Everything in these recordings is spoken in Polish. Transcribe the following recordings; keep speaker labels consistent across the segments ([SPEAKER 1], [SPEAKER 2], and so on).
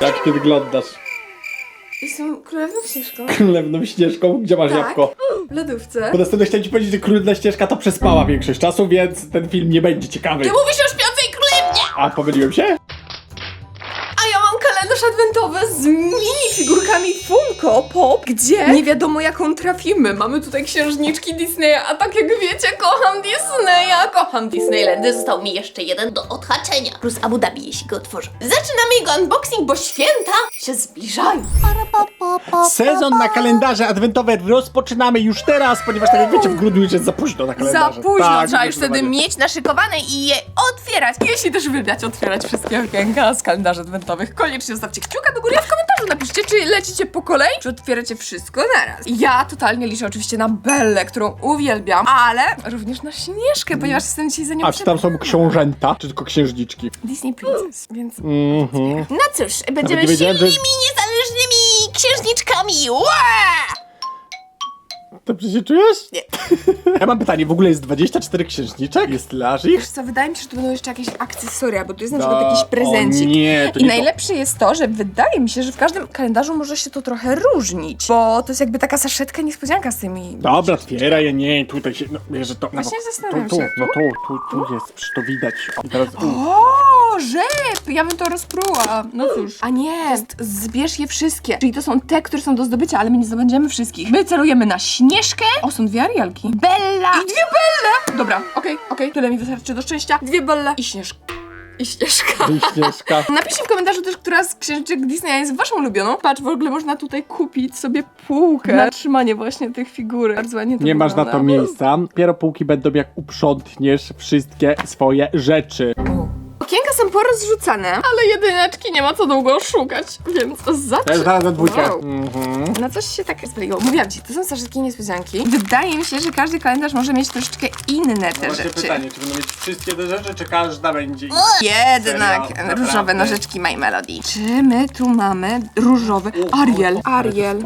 [SPEAKER 1] Jak ty wyglądasz?
[SPEAKER 2] Jestem królewną ścieżką.
[SPEAKER 1] Królewną ścieżką, gdzie masz
[SPEAKER 2] Tak.
[SPEAKER 1] jabłko?
[SPEAKER 2] W lodówce.
[SPEAKER 1] Po prostu chciałem ci powiedzieć, że królewna ścieżka to przespała większość czasu, więc ten film nie będzie ciekawy.
[SPEAKER 2] Ty mówisz o śpiącej królewnie!
[SPEAKER 1] A pomyliłem się?
[SPEAKER 2] A ja mam kalendarz adwentowy z mini figurkami Funko Pop, gdzie nie wiadomo jaką trafimy. Mamy tutaj księżniczki Disneya, a tak jak wiecie, kocham kocham Disneylandy. Został mi jeszcze jeden do odhaczenia. Plus Abu Dhabi, jeśli go otworzę. Zaczynamy jego unboxing, bo święta się zbliżają.
[SPEAKER 1] Sezon na kalendarze adwentowe rozpoczynamy już teraz, ponieważ tak jak wiecie, w grudniu już jest za późno na
[SPEAKER 2] Za
[SPEAKER 1] kalendarze.
[SPEAKER 2] późno,
[SPEAKER 1] Tak,
[SPEAKER 2] trzeba już wtedy
[SPEAKER 1] zdecydowanie.
[SPEAKER 2] mieć naszykowane i je otwierać. Jeśli też uwielbiacie otwierać wszystkie okienka z kalendarzy adwentowych, koniecznie zostawcie kciuka do góry, a w komentarzu napiszcie, czy lecicie po kolei, czy otwieracie wszystko naraz. Ja totalnie liczę oczywiście na Bellę, którą uwielbiam, ale również na Śnieżkę, ponieważ jestem dzisiaj za nią
[SPEAKER 1] A czy tam są książęta, czy tylko księżniczki?
[SPEAKER 2] Disney Princess, więc...
[SPEAKER 1] Mhm.
[SPEAKER 2] No cóż, będziemy
[SPEAKER 1] nie wiedziałem, że-
[SPEAKER 2] silnymi, niezależnymi księżniczkami. Ła!
[SPEAKER 1] Dobrze się czujesz?
[SPEAKER 2] Nie.
[SPEAKER 1] Ja mam pytanie, w ogóle jest 24 księżniczek? Jest tyle ich?
[SPEAKER 2] Wiesz co, wydaje mi się, że to będą jeszcze jakieś akcesoria, bo tu jest na przykład jakiś prezencik.
[SPEAKER 1] O nie, to
[SPEAKER 2] I
[SPEAKER 1] nie
[SPEAKER 2] najlepsze jest to, że wydaje mi się, że w każdym kalendarzu może się to trochę różnić, bo to jest jakby taka saszetka niespodzianka z tymi...
[SPEAKER 1] To... Dobra, otwieraj, nie, tutaj się, no wiesz, że to...
[SPEAKER 2] Właśnie
[SPEAKER 1] no,
[SPEAKER 2] zastanawiam
[SPEAKER 1] tu, tu,
[SPEAKER 2] się.
[SPEAKER 1] No tu, tu, tu jest, przecież to widać. I teraz...
[SPEAKER 2] O, rzep! Ja bym to rozpruła. No cóż. A nie, jest, zbierz je wszystkie. Czyli to są te, które są do zdobycia, ale my nie zdobędziemy wszystkich. My celujemy na Śnieżkę. O, są dwie Arielki. Bella! I dwie Belle! Dobra, okej, okej. Tyle mi wystarczy do szczęścia. Dwie Belle i Śnieżka. I Śnieżka.
[SPEAKER 1] I Śnieżka.
[SPEAKER 2] Napiszcie w komentarzu też, która z księżniczek Disneya jest waszą ulubioną. Patrz, w ogóle można tutaj kupić sobie półkę na trzymanie właśnie tych figurek. Bardzo ładnie to
[SPEAKER 1] Nie masz na to miejsca. Dopiero półki będą jak uprzątniesz wszystkie swoje rzeczy.
[SPEAKER 2] Okienka są porozrzucane, ale jedyneczki nie ma co długo szukać, więc
[SPEAKER 1] To jest
[SPEAKER 2] zacznę.
[SPEAKER 1] zaraz na dwójkę.
[SPEAKER 2] Wow.
[SPEAKER 1] Mhm.
[SPEAKER 2] Na coś się tak zbliło. Mówiłam ci, to są saszetki niespodzianki. Wydaje mi się, że każdy kalendarz może mieć troszeczkę inne te rzeczy.
[SPEAKER 1] czy będą mieć wszystkie te rzeczy, czy każda będzie
[SPEAKER 2] Jednak
[SPEAKER 1] Serio?
[SPEAKER 2] różowe nożyczki My Melody. Czy my tu mamy różowy Ariel? Ariel.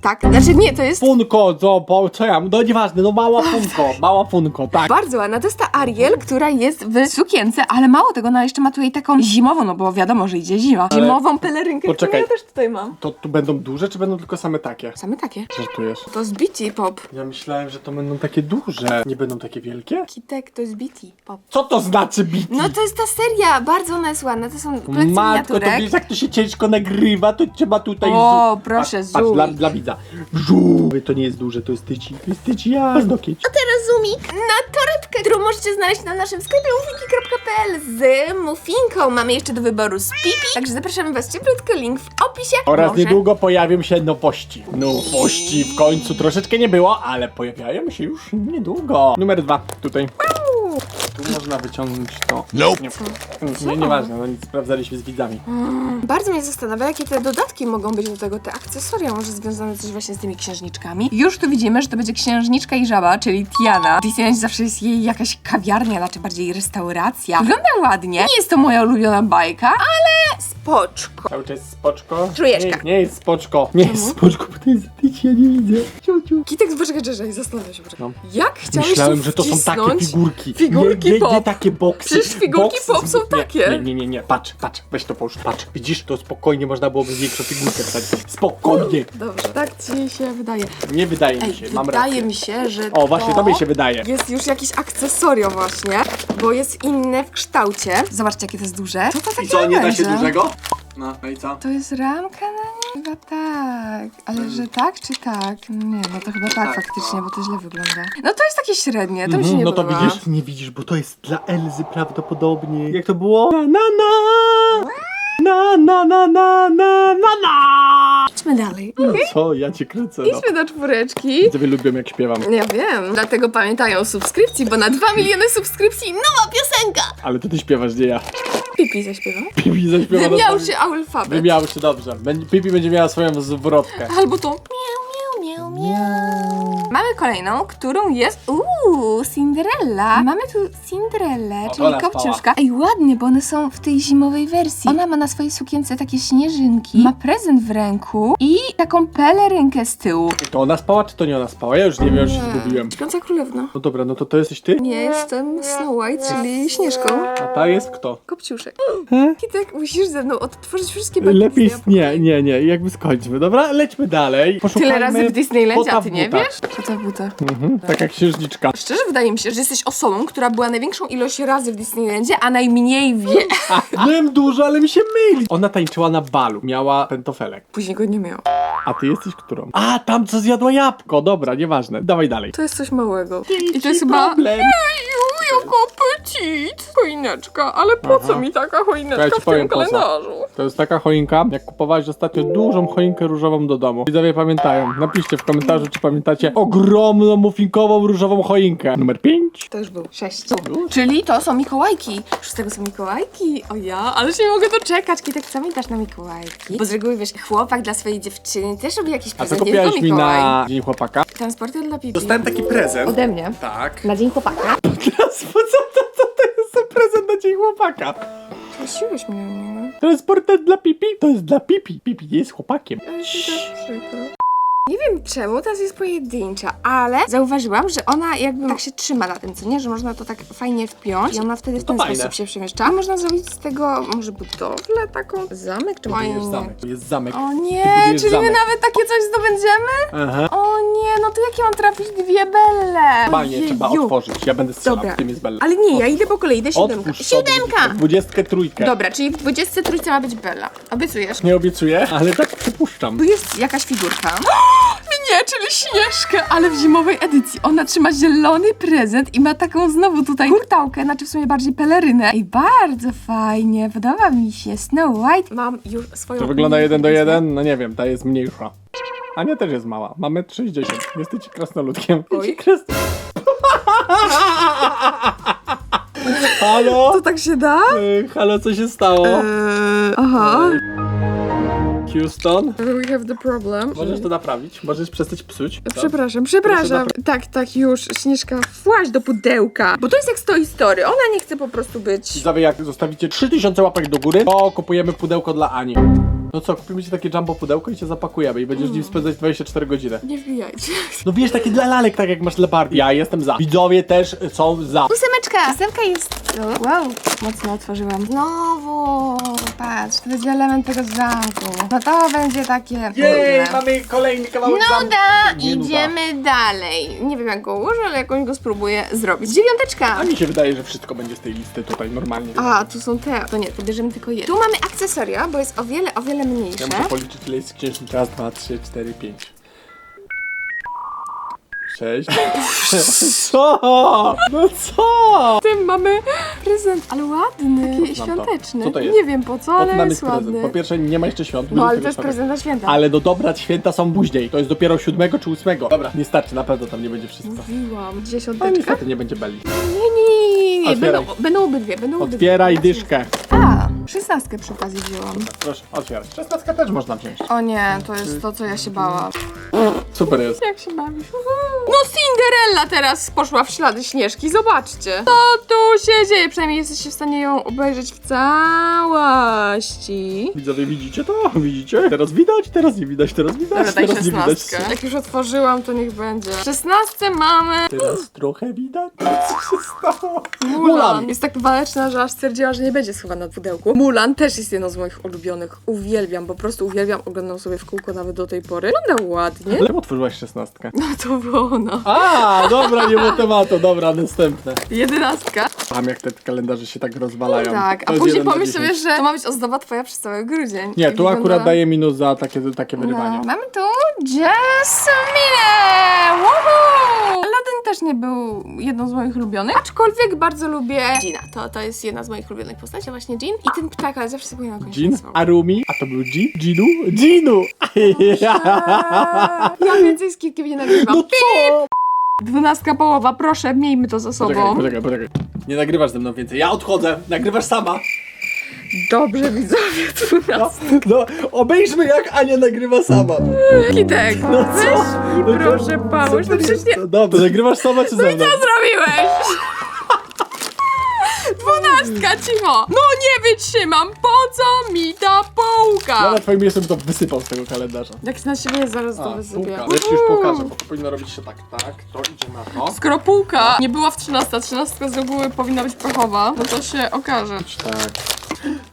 [SPEAKER 2] Tak, znaczy nie, to jest
[SPEAKER 1] Funko, co, po, co ja, no nieważne, no mała funko, mała funko, tak.
[SPEAKER 2] Bardzo ładna. To jest ta Ariel, która jest w sukience, ale mało tego, no jeszcze ma tu jej taką zimową, no bo wiadomo, że idzie zima.
[SPEAKER 1] Ale-
[SPEAKER 2] Zimową pelerynkę,
[SPEAKER 1] Poczekaj.
[SPEAKER 2] którą ja też tutaj mam.
[SPEAKER 1] To tu będą duże, czy będą tylko same takie?
[SPEAKER 2] Same takie.
[SPEAKER 1] Żartujesz.
[SPEAKER 2] To z BT Pop.
[SPEAKER 1] Ja myślałem, że to będą takie duże. Nie będą takie wielkie?
[SPEAKER 2] Kitek to jest BT Pop.
[SPEAKER 1] Co to znaczy biti?
[SPEAKER 2] No to jest ta seria, bardzo ona jest ładna. To są kolekcje
[SPEAKER 1] Matko, to
[SPEAKER 2] miniaturek.
[SPEAKER 1] wiesz jak to się ciężko nagrywa, to trzeba tutaj
[SPEAKER 2] O,
[SPEAKER 1] zu-
[SPEAKER 2] proszę,
[SPEAKER 1] patrz, patrz,
[SPEAKER 2] zoom.
[SPEAKER 1] dla, dla widza. Żu. To nie jest duże, to jest tyci. To jest tyci jazdokieć.
[SPEAKER 2] teraz zoomik na torebkę, którą możecie znaleźć na naszym sklepie mufinki.pl z mufinką. Mamy jeszcze do wyboru z pipi, także zapraszamy was cieplutko, link w opisie.
[SPEAKER 1] Oraz
[SPEAKER 2] Może-
[SPEAKER 1] niedługo pojawią się nowości. Nowości w końcu troszeczkę nie było, ale pojawiają się już niedługo. Numer dwa, tutaj. Tu można wyciągnąć to.
[SPEAKER 3] Nope.
[SPEAKER 1] Nie, nie, nieważne, no nic, sprawdzaliśmy z widzami.
[SPEAKER 2] Bardzo mnie zastanawia, jakie te dodatki mogą być do tego, te akcesoria, może związane coś właśnie z tymi księżniczkami. Już tu widzimy, że to będzie księżniczka i żaba, czyli Tiana. W Disneylandzie zawsze jest jej jakaś kawiarnia, czy bardziej restauracja. Wygląda ładnie. Nie jest to moja ulubiona bajka, ale spoczko.
[SPEAKER 1] Cały czas spoczko.
[SPEAKER 2] Trójeczka.
[SPEAKER 1] Nie, nie jest spoczko. Nie jest spoczko, bo to jest tyci, ja nie widzę. Ciociu.
[SPEAKER 2] Kitek, poczekaj, czekaj, zastanawiam się. poczekaj.
[SPEAKER 1] No.
[SPEAKER 2] Jak chciałeś
[SPEAKER 1] Myślałem,
[SPEAKER 2] tu
[SPEAKER 1] że to są takie
[SPEAKER 2] wcisnąć?
[SPEAKER 1] figurki.
[SPEAKER 2] Figurki
[SPEAKER 1] nie, nie,
[SPEAKER 2] pop.
[SPEAKER 1] nie takie boksy.
[SPEAKER 2] Przecież figurki
[SPEAKER 1] Boksy
[SPEAKER 2] pop są
[SPEAKER 1] nie,
[SPEAKER 2] takie.
[SPEAKER 1] Nie, nie, nie, nie, patrz, patrz, weź to połóż, patrz. Widzisz, to spokojnie można byłoby większą figurkę wsadzić. Spokojnie.
[SPEAKER 2] Dobrze, tak ci się wydaje.
[SPEAKER 1] Nie wydaje mi
[SPEAKER 2] Ej,
[SPEAKER 1] się, mam
[SPEAKER 2] wydaje
[SPEAKER 1] rację.
[SPEAKER 2] mi się, że
[SPEAKER 1] O, właśnie, to mi się wydaje.
[SPEAKER 2] Jest już jakieś akcesorio właśnie, bo jest inne w kształcie. Zobaczcie, jakie to jest duże. Co to
[SPEAKER 1] I
[SPEAKER 2] takiego
[SPEAKER 1] co, nie da się
[SPEAKER 2] będzie?
[SPEAKER 1] dużego? No, no i co?
[SPEAKER 2] To jest ramka na nim? Chyba tak. Ale że tak czy tak? Nie, no to chyba tak,
[SPEAKER 1] Tak,
[SPEAKER 2] faktycznie, bo to źle wygląda. No to jest takie średnie, to mi się
[SPEAKER 1] Mhm,
[SPEAKER 2] nie
[SPEAKER 1] no to
[SPEAKER 2] podoba.
[SPEAKER 1] widzisz? Nie widzisz, bo to jest dla Elzy prawdopodobnie. Jak to było? Na na na! Na na na na na na na!
[SPEAKER 2] Dalej.
[SPEAKER 1] Co? Ja cię kręcę, no.
[SPEAKER 2] Idźmy do czwóreczki.
[SPEAKER 1] Widzowie lubią jak śpiewam.
[SPEAKER 2] Ja wiem, dlatego pamiętają o subskrypcji, bo na 2 miliony subskrypcji nowa piosenka!
[SPEAKER 1] Ale to ty śpiewasz, nie ja.
[SPEAKER 2] Pipi zaśpiewam.
[SPEAKER 1] Pipi zaśpiewa
[SPEAKER 2] Wymiał
[SPEAKER 1] na-
[SPEAKER 2] się alfabet.
[SPEAKER 1] Wymiały się dobrze. Pipi będzie miała swoją zwrotkę.
[SPEAKER 2] Albo to miau, miau, miau, miau. Mamy kolejną, którą jest. Uuu, Cinderella. Mamy tu Cinderellę,
[SPEAKER 1] O,
[SPEAKER 2] czyli
[SPEAKER 1] spała.
[SPEAKER 2] kopciuszka. Ej, ładnie, bo one są w tej zimowej wersji. Ona ma na swojej sukience takie śnieżynki, ma prezent w ręku i taką pelerynkę z tyłu.
[SPEAKER 1] To ona spała, czy to nie ona spała? Ja już nie wiem, już się zgubiłem.
[SPEAKER 2] Śpiąca królewna.
[SPEAKER 1] No dobra, no to to jesteś ty?
[SPEAKER 2] Nie, jestem Snow White, czyli Śnieżką.
[SPEAKER 1] A ta jest kto?
[SPEAKER 2] Kopciuszek. Kitek, musisz ze mną odtworzyć wszystkie bajki
[SPEAKER 1] Lepiej,
[SPEAKER 2] Disneya.
[SPEAKER 1] nie, nie, nie, jakby skończmy, dobra? Lećmy dalej. Poszukajmy
[SPEAKER 2] Tyle razy w Disneylandzie, a ty nie wiesz? Kota w butach.
[SPEAKER 1] Mhm, tak jak księżniczka.
[SPEAKER 2] Szczerze wydaje mi się, że jesteś osobą, która była największą ilość razy w Disneylandzie, a najmniej wie.
[SPEAKER 1] Byłem dużo, ale mi się myli. Ona tańczyła na balu, miała pentofelek.
[SPEAKER 2] Później go nie miał.
[SPEAKER 1] A ty jesteś którą? A, tam co zjadła jabłko, dobra, nieważne. Dawaj dalej.
[SPEAKER 2] To jest coś małego. I to jest chyba...
[SPEAKER 1] problem.
[SPEAKER 2] Eju, jaka petit! Choineczka, ale po
[SPEAKER 1] Aha.
[SPEAKER 2] co mi taka choineczka
[SPEAKER 1] ja ci
[SPEAKER 2] w
[SPEAKER 1] powiem,
[SPEAKER 2] tym
[SPEAKER 1] po co.
[SPEAKER 2] kalendarzu?
[SPEAKER 1] To jest taka choinka, jak kupowałeś ostatnio dużą choinkę różową do domu. Widzowie pamiętają. Napiszcie w komentarzu, czy pamiętacie ogromną muffinkową różową choinkę. Numer 5.
[SPEAKER 2] To już był. Sześć. Czyli to są Mikołajki. Szóstego są Mikołajki. O ja, ale się nie mogę doczekać. Kitek, co mi dasz na Mikołajki? Bo z reguły, wiesz, chłopak dla swojej dziewczyny też robi jakiś
[SPEAKER 1] A co
[SPEAKER 2] nie
[SPEAKER 1] kupiłaś mi
[SPEAKER 2] Mikołaj.
[SPEAKER 1] na Dzień Chłopaka?
[SPEAKER 2] Transporter dla pipi.
[SPEAKER 1] Dostałem taki prezent.
[SPEAKER 2] Ode mnie.
[SPEAKER 1] Tak.
[SPEAKER 2] Na dzień chłopaka.
[SPEAKER 1] Teraz co to, to, to jest za prezent na Dzień Chłopaka?
[SPEAKER 2] Prosiłeś mnie o niego.
[SPEAKER 1] Transporter dla Pipi? To jest dla Pipi. Pipi nie jest chłopakiem.
[SPEAKER 2] Ale tak przykro. Nie wiem czemu teraz jest pojedyncza, ale zauważyłam, że ona jakby tak się trzyma na tym, co nie? Że można to tak fajnie wpiąć i ona wtedy w ten
[SPEAKER 1] fajne.
[SPEAKER 2] sposób się przemieszcza. A można zrobić z tego może budowlę taką? Zamek czy
[SPEAKER 1] jest
[SPEAKER 2] fajnie?
[SPEAKER 1] zamek. To jest zamek.
[SPEAKER 2] O nie,
[SPEAKER 1] budujesz
[SPEAKER 2] czyli my
[SPEAKER 1] zamek.
[SPEAKER 2] nawet takie coś zdobędziemy?
[SPEAKER 1] Aha.
[SPEAKER 2] O nie, no to jak ja mam trafić dwie belle?
[SPEAKER 1] Panie, trzeba
[SPEAKER 2] Ojeju.
[SPEAKER 1] otworzyć. Ja będę strzelał.
[SPEAKER 2] Dobra.
[SPEAKER 1] W tym jest Bella.
[SPEAKER 2] Ale nie, ja idę po kolei, idę siódemka.
[SPEAKER 1] Otwórz sobie
[SPEAKER 2] Siódemka!
[SPEAKER 1] Dwudziestkę trójkę.
[SPEAKER 2] Dobra, czyli w 23 ma być Bella. Obiecujesz?
[SPEAKER 1] Nie obiecuję, ale tak przypuszczam.
[SPEAKER 2] Tu jest jakaś figurka. Nie, czyli Śnieżkę, ale w zimowej edycji. Ona trzyma zielony prezent i ma taką znowu tutaj kurtałkę, znaczy w sumie bardziej pelerynę. I bardzo fajnie, podoba mi się Snow White. Mam już swoją...
[SPEAKER 1] To wygląda jeden do jeden? No nie wiem, ta jest mniejsza. Ania też jest mała. Mamy 60. Jesteś krasnoludkiem.
[SPEAKER 2] Oj.
[SPEAKER 1] Halo?
[SPEAKER 2] To tak się da?
[SPEAKER 1] Halo, co się stało?
[SPEAKER 2] Eee, aha.
[SPEAKER 1] Houston?
[SPEAKER 2] We have the problem.
[SPEAKER 1] Możesz to naprawić? Możesz przestać psuć? Co?
[SPEAKER 2] Przepraszam, przepraszam. Tak, tak, już. Śnieżka, właź do pudełka. Bo to jest jak z Toy Story. Ona nie chce po prostu być...
[SPEAKER 1] Widzowie, jak zostawicie 3000 łapek do góry, to kupujemy pudełko dla Ani. No co, kupimy ci takie jumbo pudełko i cię zapakujemy i będziesz nim spędzać 24 godziny.
[SPEAKER 2] Nie wbijajcie.
[SPEAKER 1] No wiesz, takie dla lalek, tak jak masz dla Barbie. Ja jestem za. Widzowie też są za.
[SPEAKER 2] Ósemeczka! Ósemka jest... Wow, mocno otworzyłam. Znowu! Patrz, to będzie element tego zamku. No to będzie takie...
[SPEAKER 1] Jej,
[SPEAKER 2] trudne.
[SPEAKER 1] mamy kolejny kawałek zamku.
[SPEAKER 2] Nuda!
[SPEAKER 1] Nie nuda.
[SPEAKER 2] Idziemy dalej. Nie wiem jak go ułożę, ale jakoś go spróbuję zrobić. Dziewiąteczka!
[SPEAKER 1] A mi się wydaje, że wszystko będzie z tej listy tutaj normalnie.
[SPEAKER 2] A, tu są te. To nie, to bierzemy tylko jedno. Tu mamy akcesoria, bo jest o wiele, o wiele mniejsze.
[SPEAKER 1] Ja muszę policzyć ile jest księżniczek. Raz, dwa, trzy, cztery, pięć. Sześć. Co? No co?
[SPEAKER 2] W tym mamy prezent, ale ładny, taki
[SPEAKER 1] Znam to.
[SPEAKER 2] świąteczny.
[SPEAKER 1] Co to jest?
[SPEAKER 2] Nie wiem po co, ale jest
[SPEAKER 1] prezent?
[SPEAKER 2] ładny.
[SPEAKER 1] Po pierwsze, nie ma jeszcze świąt.
[SPEAKER 2] No ale to
[SPEAKER 1] 24.
[SPEAKER 2] jest prezent na święta.
[SPEAKER 1] Ale do dobra święta są później. To jest dopiero siódmego czy ósmego. Dobra, nie starczy, na pewno tam nie będzie wszystko.
[SPEAKER 2] Mówiłam.
[SPEAKER 1] Ale
[SPEAKER 2] Dziesiąteczka?
[SPEAKER 1] niestety nie będzie Belli.
[SPEAKER 2] Nie, nie, nie, nie.
[SPEAKER 1] Otwieraj.
[SPEAKER 2] Będą, będą obydwie, będą obydwie.
[SPEAKER 1] Otwieraj dyszkę.
[SPEAKER 2] A, szesnastkę przy okazji wzięłam.
[SPEAKER 1] Proszę, otwieraj. Szesnastkę też można wziąć.
[SPEAKER 2] O nie, to jest to, co ja się bałam.
[SPEAKER 1] Super jest.
[SPEAKER 2] Jak się bawisz? No Cinderella teraz poszła w ślady Śnieżki, zobaczcie. Co tu się dzieje? Przynajmniej jesteście w stanie ją obejrzeć w całości.
[SPEAKER 1] Widzowie, widzicie to? Widzicie? Teraz widać, teraz nie widać, teraz widać,
[SPEAKER 2] daj
[SPEAKER 1] teraz nie widać.
[SPEAKER 2] szesnastkę. Jak już otworzyłam, to niech będzie. W szesnastce mamy
[SPEAKER 1] Teraz trochę widać. Co się stało?
[SPEAKER 2] Mulan. Jest tak waleczna, że aż stwierdziła, że nie będzie schowana w pudełku. Mulan też jest jedną z moich ulubionych. Uwielbiam, po prostu uwielbiam. Oglądam sobie w kółko nawet do tej pory. Wygląda ładnie.
[SPEAKER 1] Ale otworzyłaś szesnastkę.
[SPEAKER 2] No to było ono.
[SPEAKER 1] A, dobra, nie ma tematu, dobra, następne.
[SPEAKER 2] Jedenastka.
[SPEAKER 1] Mam jak te kalendarze się tak rozwalają.
[SPEAKER 2] Tak,
[SPEAKER 1] To
[SPEAKER 2] a
[SPEAKER 1] jest
[SPEAKER 2] później
[SPEAKER 1] jeden na
[SPEAKER 2] pomyśl
[SPEAKER 1] 10.
[SPEAKER 2] sobie, że to ma być ozdoba twoja przez cały grudzień.
[SPEAKER 1] Nie,
[SPEAKER 2] I
[SPEAKER 1] tu
[SPEAKER 2] wygląda-
[SPEAKER 1] akurat daję minus za takie, takie wyrywanie.
[SPEAKER 2] No. Mamy tu Jasmine! Woohoo! Aladdin też nie był jedną z moich ulubionych, aczkolwiek bardzo lubię Gina. To, to jest jedna z moich ulubionych postaci, właśnie Jean. I ten ptak, ale zawsze sobie na końcu
[SPEAKER 1] Jin. Arumi, a to był Jin? Ginu? Ginu!
[SPEAKER 2] Ja więcej z kitkiem nie nagrywam.
[SPEAKER 1] No co?
[SPEAKER 2] Dwunastka połowa, proszę, miejmy to za sobą.
[SPEAKER 1] Poczekaj, poczekaj, poczekaj. Nie nagrywasz ze mną więcej. Ja odchodzę, nagrywasz sama.
[SPEAKER 2] Dobrze, widzowie, 12.
[SPEAKER 1] No, obejrzmy jak Ania nagrywa sama.
[SPEAKER 2] Kitek,
[SPEAKER 1] No
[SPEAKER 2] weź
[SPEAKER 1] co?
[SPEAKER 2] mi
[SPEAKER 1] No to-
[SPEAKER 2] proszę pomóż, no przecież nie...
[SPEAKER 1] No Dobrze, nagrywasz sama czy ze mną?
[SPEAKER 2] Co zrobiłeś? Dwunastka, cicho! No nie wytrzymam, po co mi ta
[SPEAKER 1] Ja
[SPEAKER 2] półka?
[SPEAKER 1] na twoim miejscu bym to wysypał z tego kalendarza.
[SPEAKER 2] Jak na siebie zaraz to wysypię.
[SPEAKER 1] Ja ci już pokażę, bo to powinno robić się tak, tak, to idzie na to.
[SPEAKER 2] Skoro półka nie była w 13, 13 z reguły powinna być prochowa, no to się okaże.
[SPEAKER 1] Tak.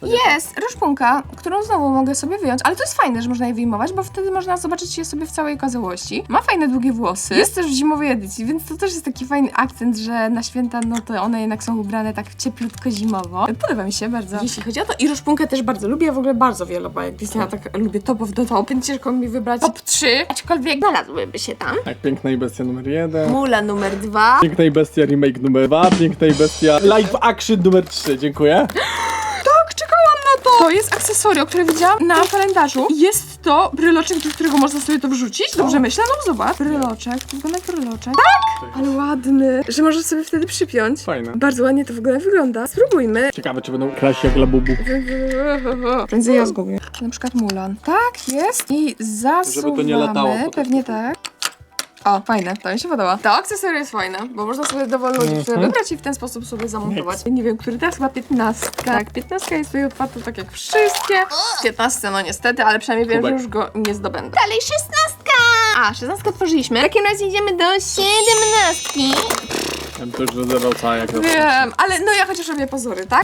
[SPEAKER 2] Jest ruszpunka, którą znowu mogę sobie wyjąć, ale to jest fajne, że można je wyjmować, bo wtedy można zobaczyć je sobie w całej okazałości. Ma fajne długie włosy. Jest też w zimowej edycji, więc to też jest taki fajny akcent, że na święta no to one jednak są ubrane tak cieplutko zimowo. Podoba mi się bardzo. Jeśli chodzi o to i ruszpunkę też bardzo lubię, ja w ogóle bardzo wiele bajek Disneya tak lubię top of the top, więc ciężko mi wybrać top 3, aczkolwiek znalazłyby się tam.
[SPEAKER 1] Tak, Piękna i Bestia numer jeden.
[SPEAKER 2] Mula numer 2.
[SPEAKER 1] Piękna i Bestia remake numer dwa. Piękna i Bestia live action numer trzy. Dziękuję.
[SPEAKER 2] Tak, to! Jest akcesorio, które widziałam na kalendarzu. Jest to bryloczek, do którego można sobie to wrzucić. Dobrze myślę? No zobacz. Bryloczek, to wygląda jak bryloczek. Tak! Ale ładny, że możesz sobie wtedy przypiąć.
[SPEAKER 1] Fajne.
[SPEAKER 2] Bardzo ładnie to w ogóle wygląda. Spróbujmy.
[SPEAKER 1] Ciekawe, czy będą kraść jak labubu.
[SPEAKER 2] Prędzej ja zgubię. Na przykład Mulan. Tak, jest. I zasuwamy.
[SPEAKER 1] Żeby to nie latało
[SPEAKER 2] Pewnie tak. O, fajne, to mi się podoba. To akcesorio jest fajne, bo można sobie dowolną dziewczynę wybrać i w ten sposób sobie zamontować. Nie wiem, który teraz chyba 15. Tak, 15 jest tutaj otwarta tak jak wszystkie. 15 no niestety, ale przynajmniej wiem, że już go nie zdobędę. Dalej 16! A, 16 otworzyliśmy. W takim razie idziemy do 17.
[SPEAKER 1] Ja bym rozerwał cała jak
[SPEAKER 2] Wiem, ale no ja chociaż robię pozory, tak?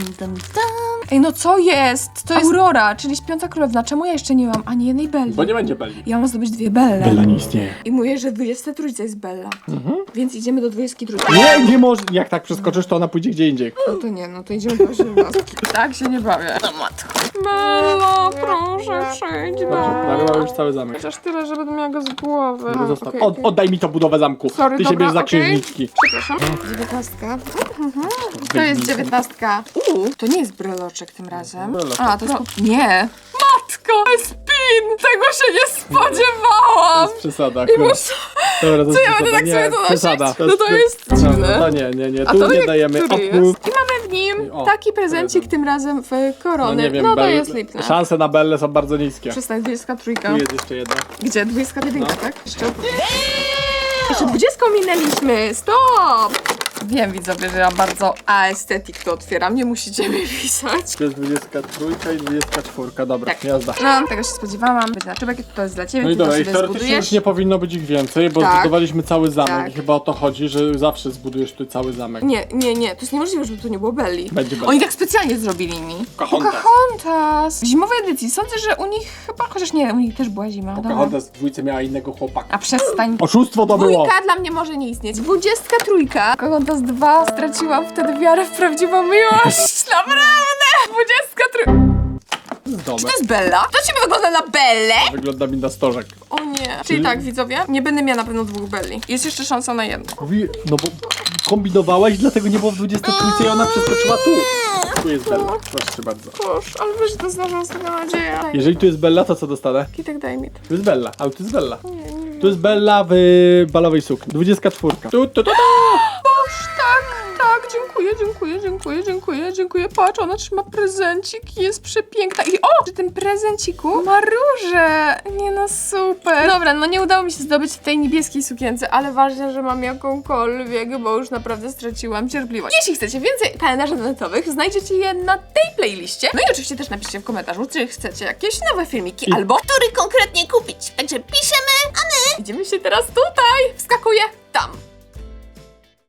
[SPEAKER 2] Ej, no co jest? To jest Aurora, czyli śpiąca królewna. Czemu ja jeszcze nie mam ani jednej Belli?
[SPEAKER 1] Bo nie będzie Belli.
[SPEAKER 2] Ja mam zdobyć dwie Belle.
[SPEAKER 1] Bella nie istnieje.
[SPEAKER 2] I mówię, że 23 jest Bella. Więc idziemy do 23.
[SPEAKER 1] Nie, nie może. Jak tak przeskoczysz, to ona pójdzie gdzie indziej.
[SPEAKER 2] No to nie, no to idziemy do 18. tak się nie bawię. No matko. Bella, proszę,
[SPEAKER 1] Dobrze, nagrywam już cały zamek.
[SPEAKER 2] Chociaż tyle, że będę miała go z głowy.
[SPEAKER 1] No, Zostaw.
[SPEAKER 2] Okej,
[SPEAKER 1] Od,
[SPEAKER 2] okej.
[SPEAKER 1] oddaj mi to budowę zamku.
[SPEAKER 2] Sorry,
[SPEAKER 1] Ty się
[SPEAKER 2] dobra,
[SPEAKER 1] bierz za
[SPEAKER 2] okej.
[SPEAKER 1] księżniczki.
[SPEAKER 2] Przepraszam. 19. Mhm. To jest 19. Uuu, to nie jest breloczek tym razem.
[SPEAKER 1] Breloczek.
[SPEAKER 2] A, to jest... Nie. Matko, to jest pin! Tego się nie spodziewałam!
[SPEAKER 1] Przesada.
[SPEAKER 2] I
[SPEAKER 1] kurwa.
[SPEAKER 2] muszę...
[SPEAKER 1] Dobra, to
[SPEAKER 2] Co
[SPEAKER 1] jest
[SPEAKER 2] ja będę
[SPEAKER 1] przesada.
[SPEAKER 2] tak sobie to nosić?
[SPEAKER 1] przesada.
[SPEAKER 2] No to jest
[SPEAKER 1] no,
[SPEAKER 2] dziwne.
[SPEAKER 1] To nie, nie, nie.
[SPEAKER 2] A
[SPEAKER 1] Tu
[SPEAKER 2] to
[SPEAKER 1] nie
[SPEAKER 2] jak-
[SPEAKER 1] dajemy
[SPEAKER 2] który jest? I mamy w nim
[SPEAKER 1] O,
[SPEAKER 2] taki prezencik, tym razem w
[SPEAKER 1] No
[SPEAKER 2] korony.
[SPEAKER 1] nie wiem,
[SPEAKER 2] No to
[SPEAKER 1] Bell-
[SPEAKER 2] jest lipne.
[SPEAKER 1] Szanse na Belle są bardzo niskie.
[SPEAKER 2] Przestań, 23.
[SPEAKER 1] Tu jest jeszcze jedna.
[SPEAKER 2] Gdzie? 21,
[SPEAKER 1] No.
[SPEAKER 2] tak? Jeszcze... Jeszcze 20 minęliśmy! Stop! Wiem widzowie, że ja bardzo aesthetic to otwieram, nie musicie mi pisać.
[SPEAKER 1] Tu jest 23 i 24. Dobra,
[SPEAKER 2] Tak.
[SPEAKER 1] jazda.
[SPEAKER 2] No, tego się spodziewałam. Będzie na czubek, to jest dla ciebie,
[SPEAKER 1] No i
[SPEAKER 2] ty to
[SPEAKER 1] dobra, i
[SPEAKER 2] sobie
[SPEAKER 1] teoretycznie
[SPEAKER 2] zbudujesz.
[SPEAKER 1] już nie powinno być ich więcej, bo
[SPEAKER 2] Tak.
[SPEAKER 1] zbudowaliśmy cały zamek
[SPEAKER 2] Tak.
[SPEAKER 1] i chyba o to chodzi, że zawsze zbudujesz tu cały zamek.
[SPEAKER 2] Nie, nie, nie, to jest niemożliwe, żeby tu nie było Belli.
[SPEAKER 1] Będzie Belli.
[SPEAKER 2] Oni tak specjalnie zrobili mi.
[SPEAKER 1] Pocahontas.
[SPEAKER 2] Pocahontas. W zimowej edycji. Sądzę, że u nich chyba, chociaż nie, u nich też była zima. Dobra.
[SPEAKER 1] Pocahontas w dwójce miała innego chłopaka.
[SPEAKER 2] A przestań.
[SPEAKER 1] Oszustwo to było!
[SPEAKER 2] Dwójka dla mnie może nie istnieć. Dwudziestka trójka. Pocahontas 2 straciłam wtedy wiarę w prawdziwą miłość. Naprawdę! Dwudziestka trójka.
[SPEAKER 1] To jest domek.
[SPEAKER 2] To jest Bella? To ciebie wygląda na Bellę?
[SPEAKER 1] Wygląda mi na stożek.
[SPEAKER 2] O nie. Czyli tak, widzowie, nie będę miała na pewno dwóch Belli. Jest jeszcze szansa na jedną.
[SPEAKER 1] Mówi, no bo kombinowałaś, dlatego nie było w 23 i ona przeskoczyła tu. Tu jest Bella, proszę cię bardzo.
[SPEAKER 2] Boż, ale wiesz, to jest nasza ostatnia nadzieja.
[SPEAKER 1] Jeżeli tu jest Bella, to co dostanę?
[SPEAKER 2] Kitek, daj mi to.
[SPEAKER 1] Tu jest Bella, ale tu jest Bella. Tu jest Bella w balowej sukni. 24. Tu, tu, tu, tu.
[SPEAKER 2] Dziękuję, dziękuję, dziękuję, dziękuję, dziękuję. Patrz, ona trzyma prezencik jest przepiękna. I o, przy tym prezenciku ma róże. Nie no, super. Dobra, no nie udało mi się zdobyć tej niebieskiej sukience, ale ważne, że mam jakąkolwiek, bo już naprawdę straciłam cierpliwość. Jeśli chcecie więcej kalendarzy adwentowych, znajdziecie je na tej playliście. No i oczywiście też napiszcie w komentarzu, czy chcecie jakieś nowe filmiki,
[SPEAKER 1] I-
[SPEAKER 2] albo który konkretnie kupić. Także piszemy, a my idziemy się teraz tutaj. Wskakuję tam.